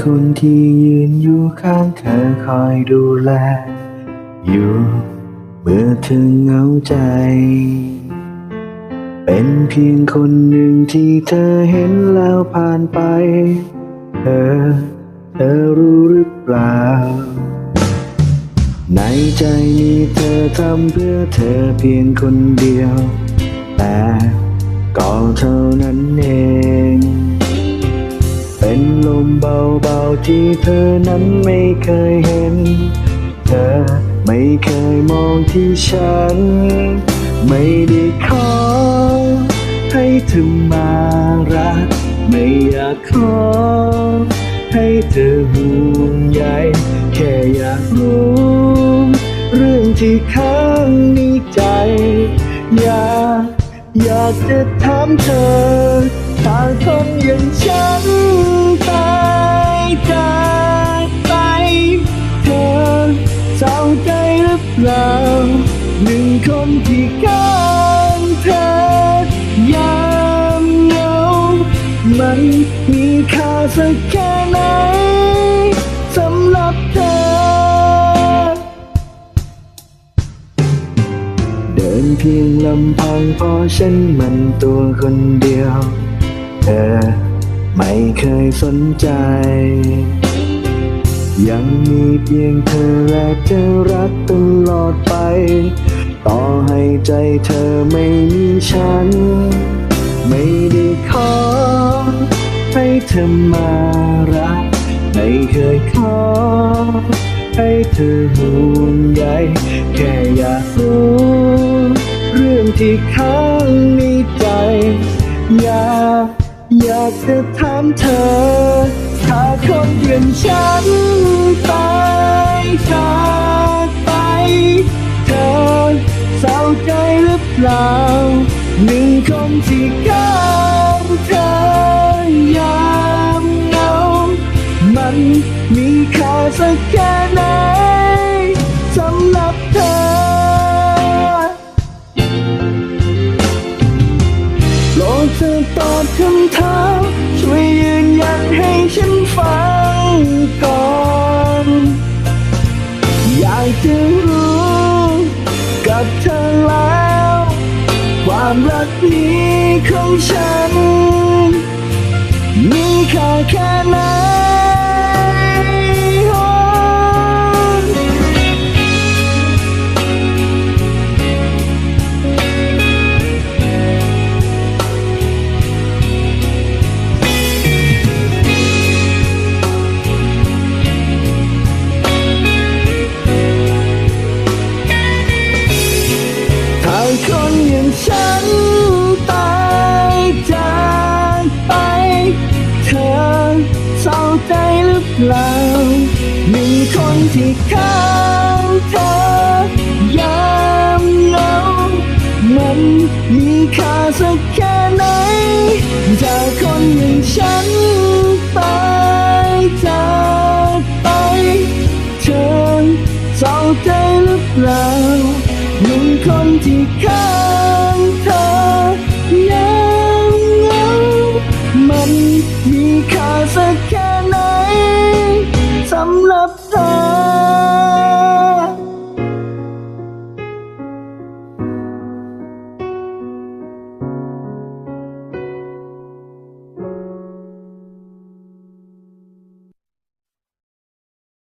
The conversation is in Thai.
คนที่ยืนอยู่ข้างเธอคอยดูแล อยู่เมื่อเธอเหงาใจ เป็นเพียงคนหนึ่งที่เธอเห็นแล้วผ่านไป เธอ เธอรู้หรือเปล่า ในใจนี้เธอทำเพื่อเธอเพียงคนเดียว แต่ก็เท่านั้นเอง เป็นลมเบาๆที่เธอนั้นไม่เคยเห็น เธอไม่เคยมองที่ฉัน ไม่ได้ขอให้เธอมารัก ไม่อยากขอให้เธอห่วงใยแค่อยากรู้เรื่องที่ข้างในใจ อยากอยากจะถามเธอ ถ้าคนอย่างฉันตายจากไปเธอเศร้าใจหรือเปล่าหนึ่งคนที่ข้างเธอยามเหงามันมีค่าสักแค่ไหนสำหรับเธอ เดินเพียงลำพังเพราะฉันมันตัวคนเดียว เธอ ไม่เคยสนใจ ยังมีเพียงเธอและเธอรักตลอดไป ต่อให้ใจเธอไม่มีฉัน ไม่ได้ขอ ให้เธอมารัก ไม่เคยขอ ให้เธอห่วงใยแค่อยากรู้ เรื่องที่เขาากจะถามเธอ ถ้าคนอย่างฉันตายจากไป เธอเศร้าใจหรือเปล่า หนึ่งคนที่ข้างเธอยามเหงา มันมีค่าสักแค่ไหนสำหรับเธอ ธอตอบคำถามช่วยยืนยันให้ฉันฟังก่อน อยากจะรู้กับเธอแล้ว ความรักนี้ของฉัน มีค่าแค่ เปล่ามีคนที่ข้างเธอยามเหงามันมีค่าสักแค่ไหนถ้าคนอย่างฉันตายจากไปเธอเศร้าใจหรือเปล่าหนึ่งคนที่ข้า I'm not done.